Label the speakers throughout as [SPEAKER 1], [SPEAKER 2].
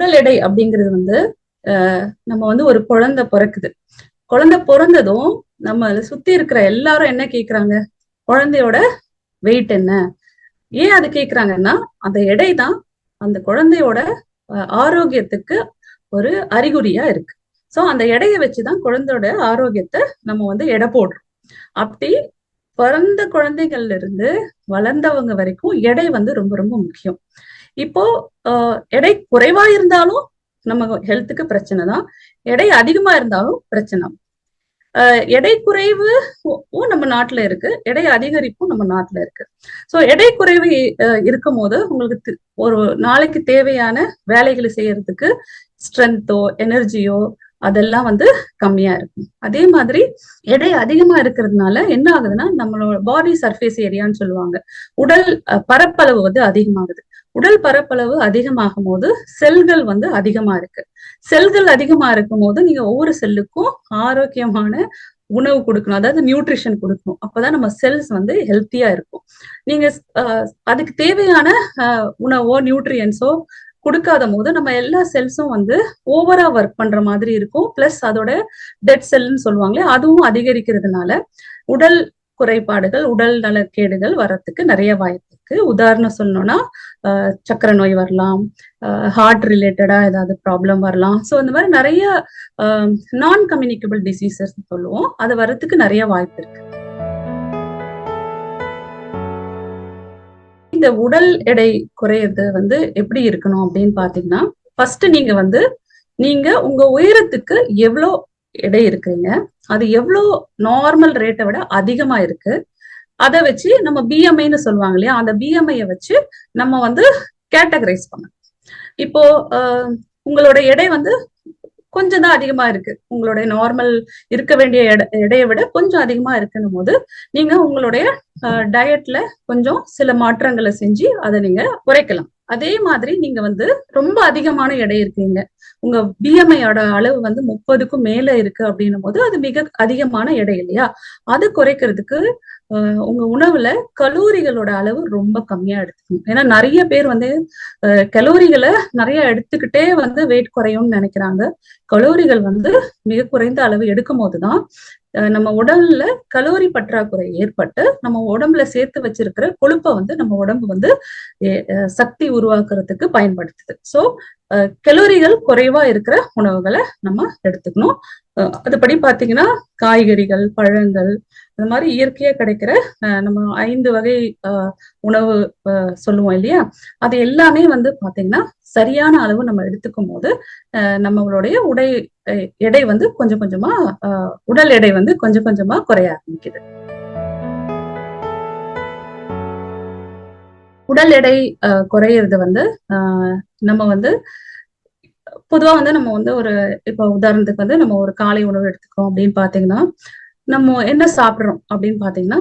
[SPEAKER 1] உடல் எடை அப்படிங்கிறது வந்து நம்ம வந்து ஒரு குழந்தை பிறக்குது. குழந்தை பிறந்ததும் நம்ம சுத்தி இருக்கிற எல்லாரும் என்ன கேக்குறாங்க? குழந்தையோட வெயிட் என்ன? ஏன் அது கேக்குறாங்கன்னா அந்த எடை தான் அந்த குழந்தையோட ஆரோக்கியத்துக்கு ஒரு அறிகுறியா இருக்கு. சோ அந்த எடையை வச்சுதான் குழந்தையோட ஆரோக்கியத்தை நம்ம வந்து எடை போடுறோம். அப்படி பிறந்த குழந்தைகள்ல இருந்து வளர்ந்தவங்க வரைக்கும் எடை வந்து ரொம்ப ரொம்ப முக்கியம். இப்போ எடை குறைவா இருந்தாலும் நம்ம ஹெல்த்துக்கு பிரச்சனை தான். எடை அதிகமா இருந்தாலும் பிரச்சனை எடை குறைவு நம்ம நாட்டுல இருக்கு. எடை அதிகரிப்பும் நம்ம நாட்டுல இருக்கு. சோ எடை குறைவு இருக்கும் போது உங்களுக்கு ஒரு நாளைக்கு தேவையான வேலைகளை செய்யறதுக்கு ஸ்ட்ரென்த்தோ எனர்ஜியோ அதெல்லாம் வந்து கம்மியா இருக்கும். அதே மாதிரி எடை அதிகமா இருக்கிறதுனால என்ன ஆகுதுன்னா நம்மளோட பாடி சர்ஃபேஸ் ஏரியான்னு சொல்லுவாங்க. உடல் பரப்பளவு வந்து அதிகமாகுது. உடல் பரப்பளவு அதிகமாகும் போது செல்கள் வந்து அதிகமா இருக்கு. செல்கள் அதிகமா இருக்கும் போது நீங்க ஒவ்வொரு செல்லுக்கும் ஆரோக்கியமான உணவு கொடுக்கணும். அதாவது நியூட்ரிஷன் கொடுக்கணும். அப்பதான் நம்ம செல்ஸ் வந்து ஹெல்த்தியா இருக்கும். நீங்க அதுக்கு தேவையான உணவோ நியூட்ரியன்ஸோ கொடுக்காத போது நம்ம எல்லா செல்ஸும் வந்து ஓவரா ஒர்க் பண்ற மாதிரி இருக்கும். பிளஸ் அதோட டெட் செல்னு சொல்லுவாங்களே அதுவும் அதிகரிக்கிறதுனால உடல் குறைபாடுகள் உடல் நலக்கேடுகள் வரத்துக்கு நிறைய வாய்ப்பு இருக்கு. உதாரணம் சொல்லணும்னா சக்கரை நோய் வரலாம் ஹார்ட் ரிலேட்டடா ஏதாவது ப்ராப்ளம் வரலாம். ஸோ இந்த மாதிரி நிறைய நான் கம்யூனிகபிள் டிசீசஸ் சொல்லுவோம். அது வர்றதுக்கு நிறைய வாய்ப்பு இருக்கு. இந்த உடல் எடை குறையிறது வந்து எப்படி இருக்கணும் அப்படின்னு பாத்தீங்கன்னா ஃபர்ஸ்ட் நீங்க வந்து நீங்க உங்க உயரத்துக்கு எவ்வளோ எடை இருக்குங்க அது எவ்வளோ நார்மல் ரேட்டை விட அதிகமா இருக்கு அதை வச்சு நம்ம பிஎம்ஐன்னு சொல்லுவாங்க இல்லையா? அந்த பிஎம்ஐயை வச்சு நம்ம வந்து கேட்டகரைஸ் பண்ண இப்போ உங்களோட எடை வந்து கொஞ்சம் தான் அதிகமா இருக்கு. உங்களுடைய நார்மல் இருக்க வேண்டிய எடை எடையை விட கொஞ்சம் அதிகமா இருக்குன்னும் போது நீங்க உங்களுடைய டயட்ல கொஞ்சம் சில மாற்றங்களை செஞ்சு அதை நீங்க குறைக்கலாம். அதே மாதிரி நீங்க வந்து ரொம்ப அதிகமான எடை இருக்கீங்க. உங்க பிஎம்ஐயோட அளவு வந்து முப்பதுக்கும் மேல இருக்கு அப்படின்னும் போது அது மிக அதிகமான எடை இல்லையா? அது குறைக்கிறதுக்கு உங்க உணவுல கலோரிகளோட அளவு ரொம்ப கம்மியா எடுத்துக்கணும். ஏன்னா நிறைய பேர் வந்து கலோரிகளை நிறைய எடுத்துக்கிட்டே வந்து வெயிட் குறையும்னு நினைக்கிறாங்க. கலோரிகள் வந்து மிக குறைந்த அளவு எடுக்கும் போதுதான் நம்ம உடல்ல கலோரி பற்றாக்குறை ஏற்பட்டு நம்ம உடம்புல சேர்த்து வச்சிருக்கிற கொழுப்பை வந்து நம்ம உடம்பு வந்து சக்தி உருவாக்குறதுக்கு பயன்படுத்துது. ஸோ கலோரிகள் குறைவா இருக்கிற உணவுகளை நம்ம எடுத்துக்கணும். அதுபடி பாத்தீங்கன்னா காய்கறிகள் பழங்கள் இந்த மாதிரி இயற்கையா கிடைக்கிற நம்ம ஐந்து வகை உணவு சொல்லுவோம் இல்லையா? அது எல்லாமே வந்து பாத்தீங்கன்னா சரியான அளவு நம்ம எடுத்துக்கும் போது நம்மளுடைய உடை எடை வந்து கொஞ்சம் கொஞ்சமா உடல் எடை வந்து கொஞ்சம் கொஞ்சமா குறைய ஆரம்பிக்குது. உடல் எடை குறையிறது வந்து நம்ம வந்து பொதுவா வந்து நம்ம வந்து ஒரு இப்போ உதாரணத்துக்கு வந்து நம்ம ஒரு காலை உணவு எடுத்துக்கிறோம் அப்படின்னு பாத்தீங்கன்னா நம்ம என்ன சாப்பிடுறோம் அப்படின்னு பாத்தீங்கன்னா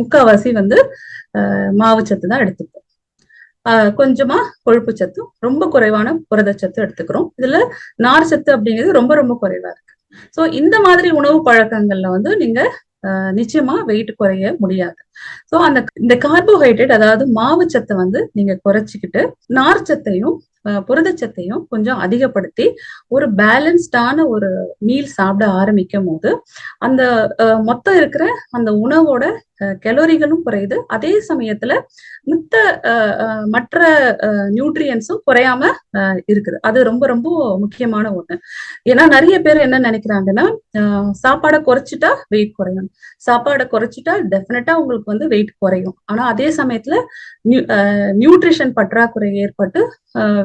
[SPEAKER 1] முக்காவாசி வந்து மாவுச்சத்து தான் எடுத்துப்போம். கொஞ்சமா கொழுப்பு சத்தும் ரொம்ப குறைவான புரதச்சத்து எடுத்துக்கிறோம். இதுல நார் சத்து அப்படிங்கிறது ரொம்ப ரொம்ப குறைவா இருக்கு. ஸோ இந்த மாதிரி உணவு பழக்கங்கள்ல வந்து நீங்க நிச்சயமா வெயிட் குறைய முடியாது. ஸோ அந்த இந்த கார்போஹைட்ரேட் அதாவது மாவு சத்தை வந்து நீங்க குறைச்சிக்கிட்டு நார் சத்தையும் புரதச்சத்தையும் கொஞ்சம் அதிகப்படுத்தி ஒரு பேலன்ஸ்டான ஒரு மீல் சாப்பிட ஆரம்பிக்கும் போது அந்த மொத்தம் இருக்கிற அந்த உணவோட கெலோரிகளும் குறையுது. அதே சமயத்துல மித்த மற்ற நியூட்ரியன்ஸும் குறையாம இருக்குது. அது ரொம்ப ரொம்ப முக்கியமான ஒண்ணு. ஏன்னா நிறைய பேர் என்ன நினைக்கிறாங்கன்னா சாப்பாடை குறைச்சிட்டா வெயிட் குறையும். சாப்பாடை குறைச்சிட்டா டெஃபினட்டா உங்களுக்கு வந்து வெயிட் குறையும். ஆனா அதே சமயத்துல நியூட்ரிஷன் பற்றாக்குறை ஏற்பட்டு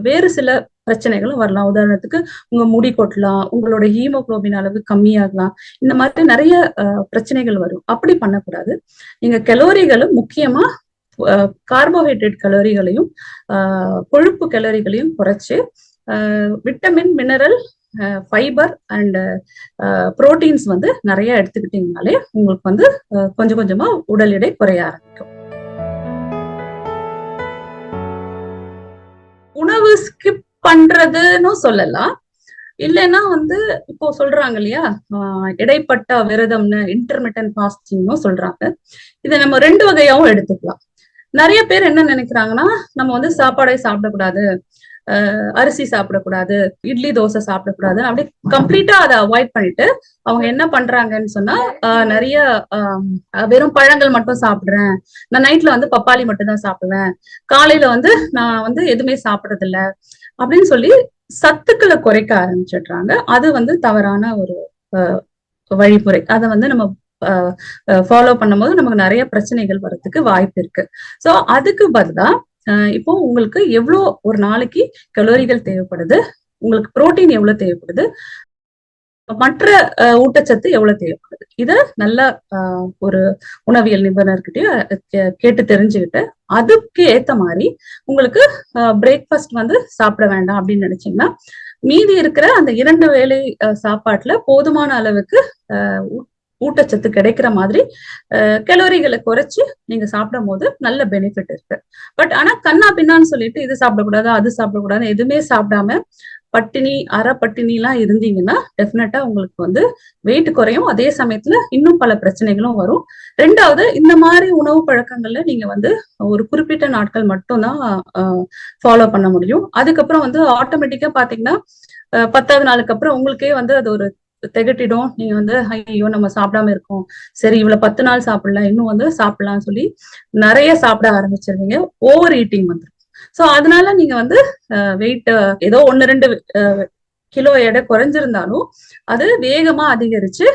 [SPEAKER 1] வேறு சில பிரச்சனைகளும் வரலாம். உதாரணத்துக்கு உங்க முடி கொட்டலாம் உங்களோட ஹீமோக்ளோபின் அளவு கம்மியாகலாம் இந்த மாதிரி நிறைய பிரச்சனைகள் வரும். அப்படி பண்ணக்கூடாது. நீங்க கெலோரிகளும் முக்கியமா கார்போஹைட்ரேட் கலோரிகளையும் கொழுப்பு கலோரிகளையும் குறைச்சு vitamin mineral fibre and proteins வந்து நிறைய எடுத்துக்கிட்டீங்கனாலே உங்களுக்கு வந்து கொஞ்சம் கொஞ்சமா உடல் எடை குறைய ஆரம்பிக்கும். உணவு ஸ்கிப் பண்றதுன்னு சொல்லலாம். இல்லைன்னா வந்து இப்போ சொல்றாங்க இல்லையா? இடைப்பட்ட விரதம்னு இன்டர்மிட்டன் பாஸ்டிங்னு சொல்றாங்க. இதை நம்ம ரெண்டு வகையாவும் எடுத்துக்கலாம். நிறைய பேர் என்ன நினைக்கிறாங்கன்னா நம்ம வந்து சாப்பாடை சாப்பிடக்கூடாது. அரிசி சாப்பிடக்கூடாது. இட்லி தோசை சாப்பிடக்கூடாது. அப்படியே கம்ப்ளீட்டா அதை அவாய்ட் பண்ணிட்டு அவங்க என்ன பண்றாங்கன்னு சொன்னா நிறைய வெறும் பழங்கள் மட்டும் சாப்பிடுறேன். நான் நைட்ல வந்து பப்பாளி மட்டும் தான் சாப்பிடுவேன். காலையில வந்து நான் வந்து எதுவுமே சாப்பிடுறது இல்ல அப்படின்னு சொல்லி சத்துக்களை குறைக்க ஆரம்பிச்சிடுறாங்க. அது வந்து தவறான ஒரு வழிமுறை. அதை வந்து நம்ம ஃபாலோ பண்ணும்போது நமக்கு நிறைய பிரச்சனைகள் வர்றதுக்கு வாய்ப்பு இருக்கு. ஸோ அதுக்கு பதிலா இப்போ உங்களுக்கு எவ்வளோ ஒரு நாளைக்கு கலோரிகள் தேவைப்படுது? உங்களுக்கு புரோட்டீன் எவ்வளவு தேவைப்படுது? மற்ற ஊட்டச்சத்து எவ்வளவு தேவைப்படுது? இத நல்ல ஒரு உணவியல் நிபுணர்கிட்டயும் கேட்டு தெரிஞ்சுக்கிட்டு அதுக்கு ஏத்த மாதிரி உங்களுக்கு பிரேக்ஃபாஸ்ட் வந்து சாப்பிட வேண்டாம் அப்படின்னு நினைச்சீங்கன்னா மீதி இருக்கிற அந்த இரண்டு வேலை சாப்பாட்டுல போதுமான அளவுக்கு ஊட்டச்சத்து கிடைக்கிற மாதிரி கலோரிகளை குறைச்சு நீங்க சாப்பிடும் போது நல்ல பெனிஃபிட் இருக்கு. பட் ஆனா கண்ணா பின்னான்னு சொல்லிட்டு இது சாப்பிடக்கூடாது அது சாப்பிடக்கூடாது எதுவுமே சாப்பிடாம பட்டினி அரை பட்டினிலாம் இருந்தீங்கன்னா டெஃபினட்டா உங்களுக்கு வந்து வெயிட் குறையும். அதே சமயத்துல இன்னும் பல பிரச்சனைகளும் வரும். ரெண்டாவது இந்த மாதிரி உணவு பழக்கங்கள்ல நீங்க வந்து ஒரு குறிப்பிட்ட நாட்கள் மட்டும்தான் ஃபாலோ பண்ண முடியும். அதுக்கப்புறம் வந்து ஆட்டோமேட்டிக்கா பாத்தீங்கன்னா பத்தாவது நாளுக்கு அப்புறம் உங்களுக்கே வந்து அது ஒரு திகட்டிடும். நீங்க வந்து ஐயோ நம்ம சாப்பிடாம இருக்கோம். சரி இவ்வளவு பத்து நாள் சாப்பிடலாம் இன்னும் வந்து சாப்பிடலாம்னு சொல்லி நிறைய சாப்பிட ஆரம்பிச்சிருவீங்க. ஓவர் ஈட்டிங் வந்துடும் சோ அதனால நீங்க வந்து வெயிட் ஏதோ ஒன்னு ரெண்டு கிலோ எடை குறைஞ்சிருந்தாலும் அது வேகமா அதிகரிச்சு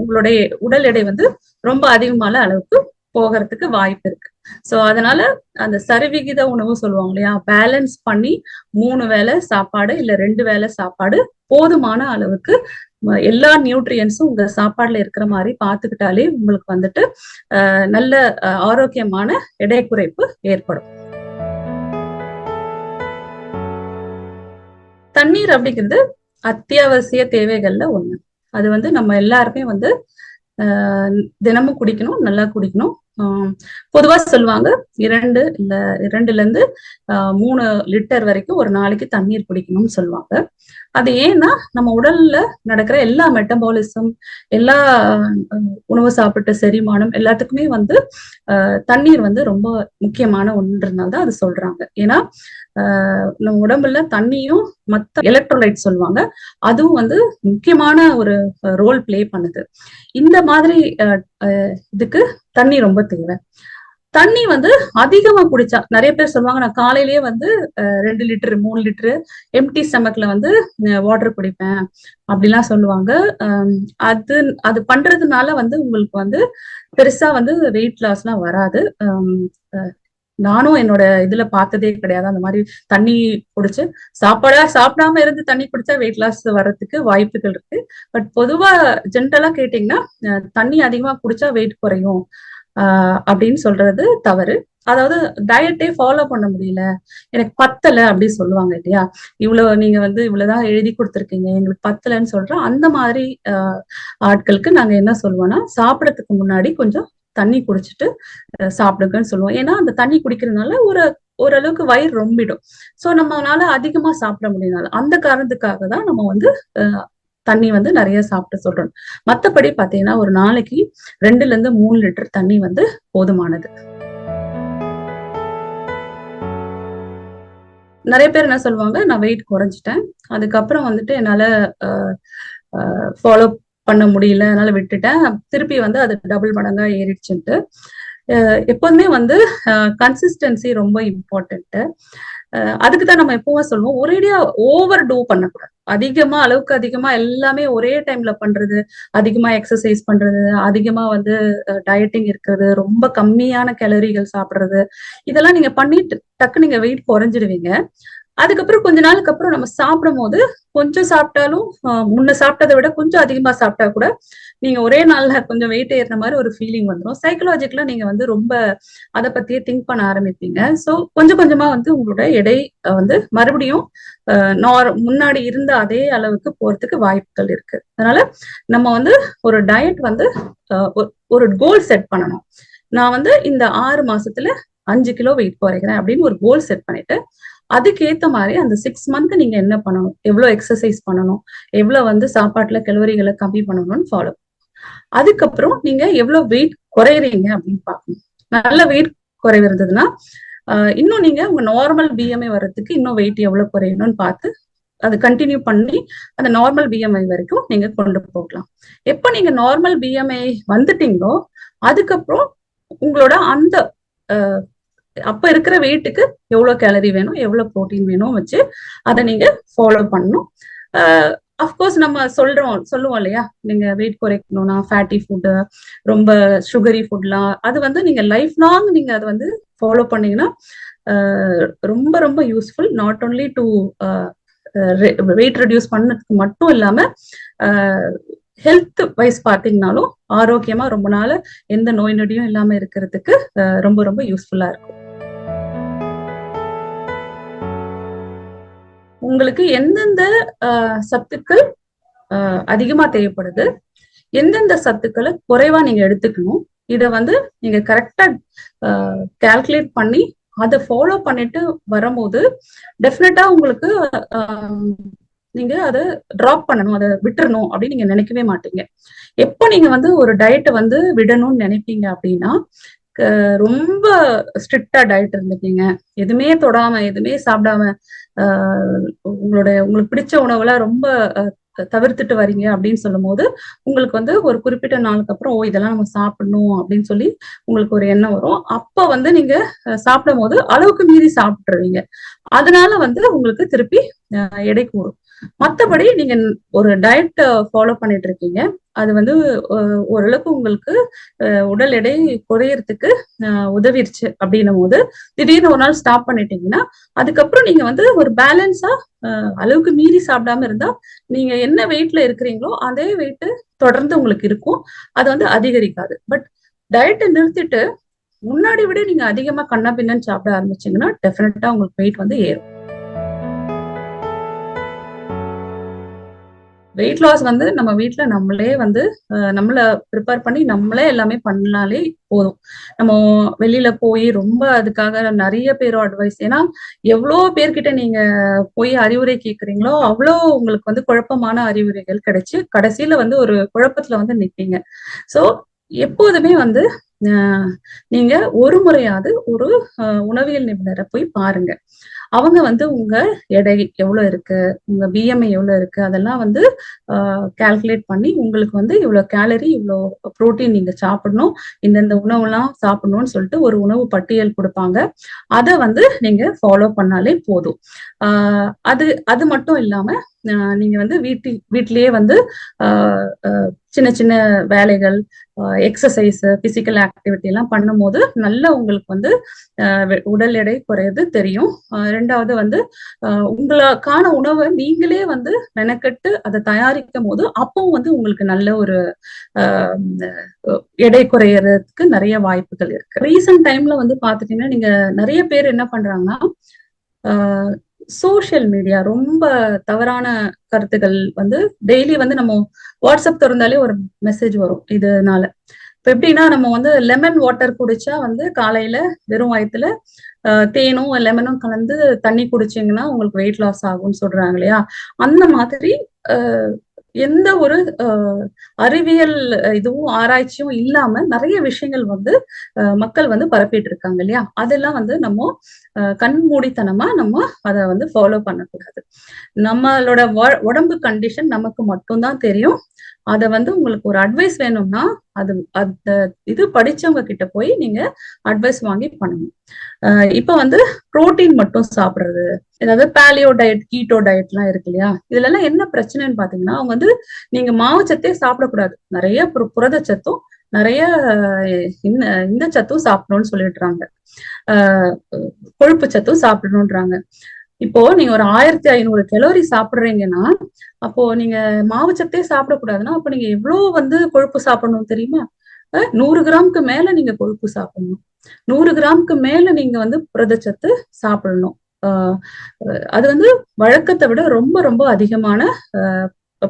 [SPEAKER 1] உங்களுடைய உடல் எடை வந்து ரொம்ப அதிகமான அளவுக்கு போகிறதுக்கு வாய்ப்பு இருக்கு. சோ அதனால அந்த சரிவிகித உணவு சொல்லுவாங்க இல்லையா? பேலன்ஸ் பண்ணி மூணு வேலை சாப்பாடு இல்ல ரெண்டு வேலை சாப்பாடு போதுமான அளவுக்கு எல்லா நியூட்ரியன்ஸும் உங்க சாப்பாடுல இருக்கிற மாதிரி பாத்துக்கிட்டாலே உங்களுக்கு வந்துட்டு நல்ல ஆரோக்கியமான எடை குறைப்பு ஏற்படும். தண்ணீர் அப்படிங்கிறது அத்தியாவசிய தேவைகள்ல ஒண்ணு. அது வந்து நம்ம எல்லாருமே வந்து தினமும் குடிக்கணும் நல்லா குடிக்கணும். பொதுவா சொல்லுவாங்க இரண்டு இல்ல இரண்டுல இருந்து மூணு லிட்டர் வரைக்கும் ஒரு நாளைக்கு தண்ணீர் குடிக்கணும்னு சொல்லுவாங்க. அது ஏன்னா நம்ம உடல்ல நடக்கிற எல்லா மெட்டபாலிசம் எல்லா உணவு சாப்பிட்ட செரிமானம் எல்லாத்துக்குமே வந்து தண்ணீர் வந்து ரொம்ப முக்கியமான ஒன்றுனால தான் அது சொல்றாங்க. ஏன்னா நம்ம உடம்புல தண்ணியும் மத்த எலக்ட்ரோலைட் சொல்லுவாங்க. அதுவும் வந்து முக்கியமான ஒரு ரோல் பிளே பண்ணுது. இந்த மாதிரி இதுக்கு தண்ணி ரொம்ப தேவை. தண்ணி வந்து அதிகமா குடிச்சா நிறைய பேர் சொல்லுவாங்க நான் காலையிலேயே வந்து ரெண்டு லிட்டர் மூணு லிட்டரு எம்டி ஸ்டமக்ல வந்து வாட்டர் குடிப்பேன். அப்படிலாம் சொல்லுவாங்க. அது அது பண்றதுனால வந்து உங்களுக்கு வந்து பெருசா வந்து வெயிட் லாஸ் எல்லாம் வராது. நானும் என்னோட இதுல பார்த்ததே கிடையாது. அந்த மாதிரி தண்ணி குடிச்சு சாப்பாடா சாப்பிடாம இருந்து தண்ணி குடிச்சா வெயிட் லாஸ் வர்றதுக்கு வாய்ப்புகள் இருக்கு. பட் பொதுவா ஜென்ரலா கேட்டீங்கன்னா தண்ணி அதிகமா குடிச்சா வெயிட் குறையும். ஆஹ் அப்படின்னு சொல்றது தவறு. அதாவது டயட்டே ஃபாலோ பண்ண முடியல. எனக்கு பத்தல அப்படின்னு சொல்லுவாங்க இல்லையா? இவ்வளவு நீங்க வந்து இவ்வளவுதான் எழுதி கொடுத்துருக்கீங்க எங்களுக்கு பத்தலைன்னு சொல்றோம். அந்த மாதிரி ஆட்களுக்கு நாங்க என்ன சொல்லுவோம்னா சாப்பிடறதுக்கு முன்னாடி கொஞ்சம் தண்ணி குடிச்சிட்டு சாப்பிடுங்கன்னு சொல்லுவோம். ஏன்னா அந்த தண்ணி குடிக்கிறதுனால ஒரு ஓரளவுக்கு வயிறு ரொம்பிடும். சோ நம்மளால அதிகமா சாப்பிட முடியனால அந்த காரணத்துக்காக தான் நம்ம வந்து தண்ணி வந்து நிறைய சாப்பிட்டு சொல்றோம். மத்தபடி பாத்தீங்கன்னா ஒரு நாளைக்கு ரெண்டுல இருந்து மூணு லிட்டர் தண்ணி வந்து போதுமானது. நிறைய பேர் என்ன சொல்லுவாங்க? நான் வெயிட் குறைஞ்சிட்டேன். அதுக்கப்புறம் வந்துட்டு என்னால ஃபாலோ பண்ண முடியல அதனால விட்டுட்டேன். திருப்பி வந்து அது டபுள் மடங்கா ஏறிடுச்சுன்ட்டு. எப்போதுமே வந்து கன்சிஸ்டன்சி ரொம்ப இம்பார்ட்டன்ட்டு அதுக்கு தான் நம்ம எப்பவும் சொல்லுவோம் ஒரேடியா ஓவர் டூ பண்ணக்கூடாது. அதிகமா அளவுக்கு அதிகமா எல்லாமே ஒரே டைம்ல பண்றது அதிகமா எக்ஸசைஸ் பண்றது அதிகமா வந்து டயட்டிங் இருக்கிறது ரொம்ப கம்மியான கேலரிகள் சாப்பிடுறது இதெல்லாம் நீங்க பண்ணிட்டு டக்கு நீங்க வெயிட் குறைஞ்சிடுவீங்க. அதுக்கப்புறம் கொஞ்ச நாளுக்கு அப்புறம் நம்ம சாப்பிடும் போது கொஞ்சம் சாப்பிட்டாலும் முன்ன சாப்பிட்டதை விட கொஞ்சம் அதிகமா சாப்பிட்டா கூட நீங்க ஒரே நாள்ல கொஞ்சம் வெயிட் ஏறின மாதிரி ஒரு ஃபீலிங் வந்துடும் சைக்கலாஜிக்கலா நீங்க வந்து ரொம்ப அதை பத்தியே திங்க் பண்ண ஆரம்பிப்பீங்க. ஸோ கொஞ்சம் கொஞ்சமா வந்து உங்களோட எடை வந்து மறுபடியும் நார் முன்னாடி இருந்த அதே அளவுக்கு போறதுக்கு வாய்ப்புகள் இருக்கு. அதனால நம்ம வந்து ஒரு டயட் வந்து ஒரு கோல் செட் பண்ணணும். நான் வந்து இந்த ஆறு மாசத்துல அஞ்சு கிலோ வெயிட் குறைக்கிறேன் அப்படின்னு ஒரு கோல் செட் பண்ணிட்டு அதுக்கேத்த மாதிரி அந்த சிக்ஸ் மந்த் நீங்க என்ன பண்ணணும்? எவ்வளவு எக்ஸசைஸ் பண்ணணும்? எவ்வளவு வந்து சாப்பாட்டுல கெலோரிகளை கம்மி பண்ணணும்னு ஃபாலோ அதுக்கப்புறம் நீங்க எவ்வளவு வெயிட் குறையறீங்க அப்படின்னு பாக்கணும் நல்ல வெயிட் குறைவு இருந்ததுன்னா இன்னும் நீங்க உங்க நார்மல் பிஎம்ஐ வர்றதுக்கு இன்னும் வெயிட் எவ்வளவு குறையணும்னு பார்த்து அது கண்டினியூ பண்ணி அந்த நார்மல் பிஎம்ஐ வரைக்கும் நீங்க கொண்டு போகலாம். எப்ப நீங்க நார்மல் பிஎம்ஐ வந்துட்டீங்களோ அதுக்கப்புறம் உங்களோட அந்த அப்ப இருக்கிற வெயிட்டுக்கு எவ்வளவு கேலரி வேணும் எவ்வளவு ப்ரோட்டீன் வேணும் வச்சு அதை நீங்க ஃபாலோ பண்ணணும். அஃப்கோர்ஸ் நம்ம சொல்றோம் சொல்லுவோம் இல்லையா? நீங்க வெயிட் குறைக்கணும்னா ஃபேட்டி ஃபுட்டு ரொம்ப சுகரி ஃபுட்லாம் அது வந்து நீங்க லைஃப் லாங் நீங்க அதை வந்து ஃபாலோ பண்ணீங்கன்னா ரொம்ப ரொம்ப useful not only to weight reduce பண்ணதுக்கு மட்டும் இல்லாம ஹெல்த் வைஸ் பார்த்தீங்கனாலும் ஆரோக்கியமா ரொம்ப நாள் எந்த நோய் நொடியும் இல்லாம இருக்கிறதுக்கு ரொம்ப ரொம்ப யூஸ்ஃபுல்லா இருக்கும். உங்களுக்கு எந்தெந்த சத்துக்கள் அதிகமா தேவைப்படுது எந்தெந்த சத்துக்களை குறைவா நீங்க எடுத்துக்கணும் இத வந்து நீங்க கரெக்டா கால்குலேட் பண்ணி அதை ஃபாலோ பண்ணிட்டு வரும்போது டெஃபினட்டா உங்களுக்கு நீங்க அதை டிராப் பண்ணணும் அதை விட்டுறணும் அப்படின்னு நீங்க நினைக்கவே மாட்டீங்க. எப்போ நீங்க வந்து ஒரு டயட்டை வந்து விடணும்னு நினைப்பீங்க அப்படின்னா ரொம்ப ஸ்ட்ரிக்டா டயட் இருந்துட்டீங்க. எதுவுமே தொடாம எதுவுமே சாப்பிடாம உங்களுடைய உங்களுக்கு பிடிச்ச உணவுலாம் ரொம்ப தவிர்த்துட்டு வரீங்க அப்படின்னு சொல்லும் போது உங்களுக்கு வந்து ஒரு குறிப்பிட்ட நாளுக்கு அப்புறம் ஓ இதெல்லாம் நம்ம சாப்பிடணும் அப்படின்னு சொல்லி உங்களுக்கு ஒரு எண்ணம் வரும். அப்ப வந்து நீங்க சாப்பிடும் போது அளவுக்கு மீறி சாப்பிட்டுருவீங்க. அதனால வந்து உங்களுக்கு திருப்பி எடை கூடும். மற்றபடி நீங்க ஒரு டயட் ஃபாலோ பண்ணிட்டு இருக்கீங்க. அது வந்து ஓரளவுக்கு உங்களுக்கு உடல் எடை குறையறதுக்கு உதவிருச்சு அப்படின்னும் போது திடீர்னு ஒரு நாள் ஸ்டாப் பண்ணிட்டீங்கன்னா அதுக்கப்புறம் நீங்க வந்து ஒரு பேலன்ஸா அளவுக்கு மீறி சாப்பிடாம இருந்தா நீங்க என்ன வெயிட்ல இருக்கிறீங்களோ அதே வெயிட் தொடர்ந்து உங்களுக்கு இருக்கும். அது வந்து அதிகரிக்காது. பட் டயட்டை நிறுத்திட்டு முன்னாடி விட நீங்க அதிகமா கண்ணா பின்னன்னு சாப்பிட ஆரம்பிச்சீங்கன்னா டெஃபினட்டா உங்களுக்கு வெயிட் வந்து ஏறும். வெயிட் லாஸ் வந்து நம்ம வீட்டுல நம்மளே வந்து நம்மள ப்ரிப்பேர் பண்ணி நம்மளே எல்லாமே பண்ணாலே போதும். நம்ம வெளியில போய் ரொம்ப அதுக்காக நிறைய பேரும் அட்வைஸ் ஏன்னா எவ்வளோ பேர்கிட்ட நீங்க போய் அறிவுரை கேட்குறீங்களோ அவ்வளோ உங்களுக்கு வந்து குழப்பமான அறிவுரைகள் கிடைச்சு கடைசியில வந்து ஒரு குழப்பத்துல வந்து நிற்பீங்க ஸோ எப்போதுமே வந்து நீங்க ஒரு முறையாவது ஒரு உணவியல் நிபுணரை போய் பாருங்க. அவங்க வந்து உங்க எடை எவ்வளவு இருக்கு உங்க பிஎம்ஐ எவ்வளவு இருக்கு அதெல்லாம் வந்து கால்குலேட் பண்ணி உங்களுக்கு வந்து இவ்வளவு கேலரி இவ்வளோ புரோட்டீன் நீங்க சாப்பிடணும் இந்தந்த உணவுலாம் சாப்பிடணும்னு சொல்லிட்டு ஒரு உணவு பட்டியல் கொடுப்பாங்க. அதை வந்து நீங்க ஃபாலோ பண்ணாலே போதும். ஆஹ் அது அது மட்டும் இல்லாம நீங்க வந்து வீட்டு வீட்லயே வந்து சின்ன சின்ன வேலைகள் எக்ஸசைஸ் பிசிக்கல் ஆக்டிவிட்டி எல்லாம் பண்ணும்போது நல்ல உங்களுக்கு வந்து உடல் எடை குறையது தெரியும். ரெண்டாவது வந்து உங்களுக்கான உணவை நீங்களே வந்து மெனக்கெட்டு அதை தயாரிக்கும் போது அப்பவும் வந்து உங்களுக்கு நல்ல ஒரு எடை குறையறதுக்கு நிறைய வாய்ப்புகள் இருக்கு. ரீசன்ட் டைம்ல வந்து பாத்துட்டீங்கன்னா நீங்க நிறைய பேர் என்ன பண்றாங்கன்னா சோசியல் மீடியா ரொம்ப தவறான கருத்துக்கள் வந்து டெய்லி வந்து நம்ம வாட்ஸ்அப் திறந்தாலே ஒரு மெசேஜ் வரும் இதனால. இப்ப எப்படின்னா நம்ம வந்து லெமன் வாட்டர் குடிச்சா வந்து காலையில வெறும் வயத்துல தேனும் லெமனும் கலந்து தண்ணி குடிச்சிங்கன்னா உங்களுக்கு வெயிட் லாஸ் ஆகும்னு சொல்றாங்க இல்லையா? அந்த மாதிரி எந்த ஒரு அறிவியல் இதுவும் ஆராய்ச்சியும் இல்லாம நிறைய விஷயங்கள் வந்து மக்கள் வந்து பரப்பிட்டு இருக்காங்க இல்லையா? அதெல்லாம் வந்து நம்ம கண்மூடித்தனமா நம்ம அதை வந்து ஃபாலோ பண்ணக்கூடாது. நம்மளோட உடம்பு கண்டிஷன் நமக்கு மட்டும்தான் தெரியும். அதை வந்து உங்களுக்கு ஒரு அட்வைஸ் வேணும்னா அது அந்த இது படிச்சவங்க கிட்ட போய் நீங்க அட்வைஸ் வாங்கி பண்ணணும். இப்ப வந்து புரோட்டீன் மட்டும் சாப்பிட்றது. ஏதாவது பேலியோ டயட் கீட்டோ டயட் எல்லாம் இருக்கு இல்லையா? இதுல எல்லாம் என்ன பிரச்சனைன்னு பாத்தீங்கன்னா அவங்க வந்து நீங்க மாவுச்சத்தே சாப்பிடக்கூடாது. நிறைய புரதச்சத்தும் நிறைய இந்த இந்த சத்தும் சாப்பிடணும்னு சொல்லிடுறாங்க. ஆஹ் கொழுப்பு சத்தும் சாப்பிடணும்ன்றாங்க. இப்போ நீங்க ஒரு ஆயிரத்தி ஐநூறு கெலோரி சாப்பிடுறீங்கன்னா அப்போ நீங்க மாவுச்சத்தே சாப்பிடக்கூடாதுன்னா அப்போ நீங்க எவ்வளவு வந்து கொழுப்பு சாப்பிடணும் தெரியுமா? நூறு கிராம்க்கு மேல நீங்க கொழுப்பு சாப்பிடணும். நூறு கிராம்க்கு மேல நீங்க வந்து புரதச்சத்து சாப்பிடணும். ஆஹ் அது வந்து வழக்கத்தை விட ரொம்ப ரொம்ப அதிகமான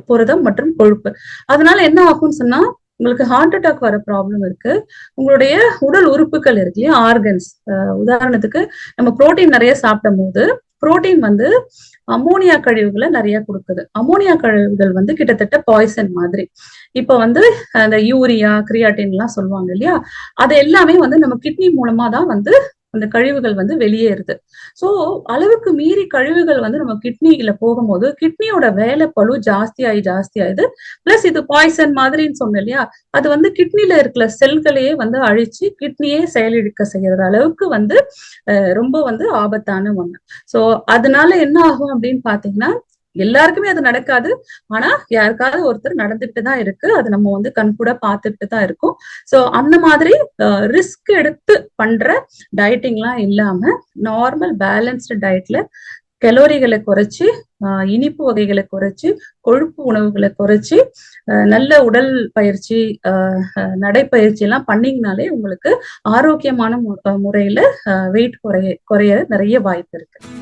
[SPEAKER 1] புரதம் மற்றும் கொழுப்பு. அதனால என்ன ஆகும்னு சொன்னா உங்களுக்கு ஹார்ட் அட்டாக் வர ப்ராப்ளம் இருக்கு. உங்களுடைய உடல் உறுப்புகள் இருக்கு இல்லையா? ஆர்கன்ஸ் உதாரணத்துக்கு நம்ம புரோட்டீன் நிறைய சாப்பிடும் போது புரோட்டீன் வந்து அமோனியா கழிவுகளை நிறைய கொடுக்குது. அமோனியா கழிவுகள் வந்து கிட்டத்தட்ட பாய்சன் மாதிரி. இப்ப வந்து அந்த யூரியா கிரியாட்டின் எல்லாம் சொல்லுவாங்க இல்லையா? அது எல்லாமே வந்து நம்ம கிட்னி மூலமா தான் வந்து அந்த கழிவுகள் வந்து வெளியேறுது. சோ அளவுக்கு மீறி கழிவுகள் வந்து நம்ம கிட்னியில போகும்போது கிட்னியோட வேலை பளு ஜாஸ்தியாகி ஆயிடுது பிளஸ் இது பாய்சன் மாதிரின்னு சொன்னேன் இல்லையா? அது வந்து கிட்னில இருக்கிற செல்களையே வந்து அழிச்சு கிட்னியே செயலிழக்க செய்யற அளவுக்கு வந்து ரொம்ப வந்து ஆபத்தான ஒண்ணு. சோ அதனால என்ன ஆகும் அப்படின்னு பாத்தீங்கன்னா எல்லாருக்குமே அது நடக்காது. ஆனா யாருக்காவது ஒருத்தர் நடந்துட்டு தான் இருக்கு. அது நம்ம வந்து கண் கூட பார்த்துட்டு தான் இருக்கும். சோ அந்த மாதிரி ரிஸ்க் எடுத்து பண்ற டயட்டிங்லாம் இல்லாம நார்மல் பேலன்ஸ்டு டயட்ல கலோரிகளை குறைச்சு இனிப்பு வகைகளை குறைச்சு கொழுப்பு உணவுகளை குறைச்சு நல்ல உடல் பயிற்சி ஆஹ் நடைப்பயிற்சி எல்லாம் பண்ணீங்கனாலே உங்களுக்கு ஆரோக்கியமான மு- முறையில வெயிட் குறைய குறைய நிறைய வாய்ப்பு இருக்கு.